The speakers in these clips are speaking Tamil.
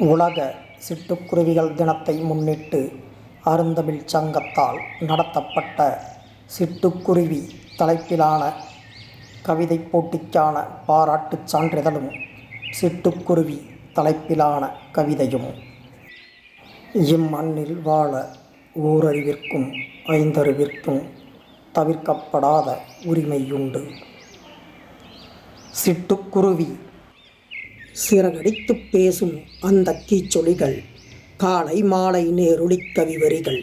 உலக சிட்டுக்குருவிகள் தினத்தை முன்னிட்டு அருந்தமிழ் சங்கத்தால் நடத்தப்பட்ட சிட்டுக்குருவி தலைப்பிலான கவிதைப் போட்டிக்கான பாராட்டுச் சான்றிதழும் சிட்டுக்குருவி தலைப்பிலான கவிதையும். இம்மண்ணில் வாழ ஓரறிவிற்கும் ஐந்தறிவிற்கும் தவிர்க்கப்படாத உரிமையுண்டு. சிட்டுக்குருவி சிறகடித்துப் பேசும் அந்த கீச்சொலிகள் காலை மாலை நேருளிக் கவிவரிகள்.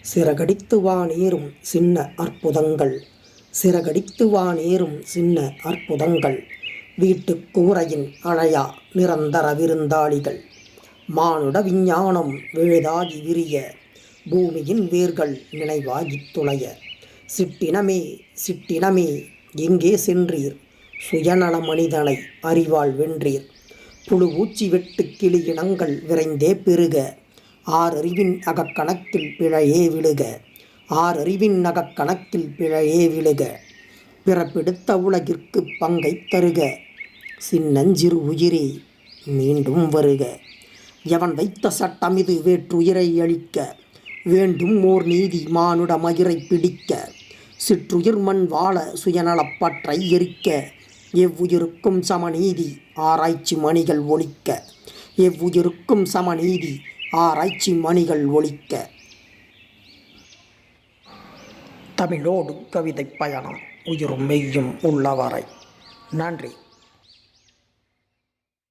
சிறகடித்து வானேறும் சின்ன அற்புதங்கள். சிறகடித்து வானேறும் சின்ன அற்புதங்கள். வீட்டு கூரையின் அணையா நிரந்தர விருந்தாளிகள். மானுட விஞ்ஞானம் விழுதாகி விரிய பூமியின் வேர்கள் நினைவாகித் துளைய. சிட்டினமே சிட்டினமே எங்கே சென்றீர்? சுயநல மனிதனை அறிவால் வென்றீர். புழு ஊச்சி வெட்டு கிளி இனங்கள் விரைந்தே பெருக. ஆறறிவின் அகக்கணக்கில் பிழையே விழுக. ஆறறிவின் அகக்கணக்கில் பிழையே விழுக. பிறப்பெடுத்த உலகிற்கு பங்கைத் தருக. சின்னஞ்சிறு உயிரே மீண்டும் வருக. எவன் வைத்த சட்டம் இது வேற்றுயிரை அழிக்க. வேண்டும் ஓர் நீதி மானுட மயிரை பிடிக்க. சிற்றுயிர் மண் வாழ சுயநலப்பற்றை எரிக்க. எவ்வுயிருக்கும் சமநீதி ஆராய்ச்சி மணிகள் ஒழிக்க எவ்வுயிருக்கும் சமநீதி ஆராய்ச்சி மணிகள் ஒழிக்க தமிழோடு கவிதை பயணம் உயிரும் மெய்யும் உள்ளவரை. நன்றி.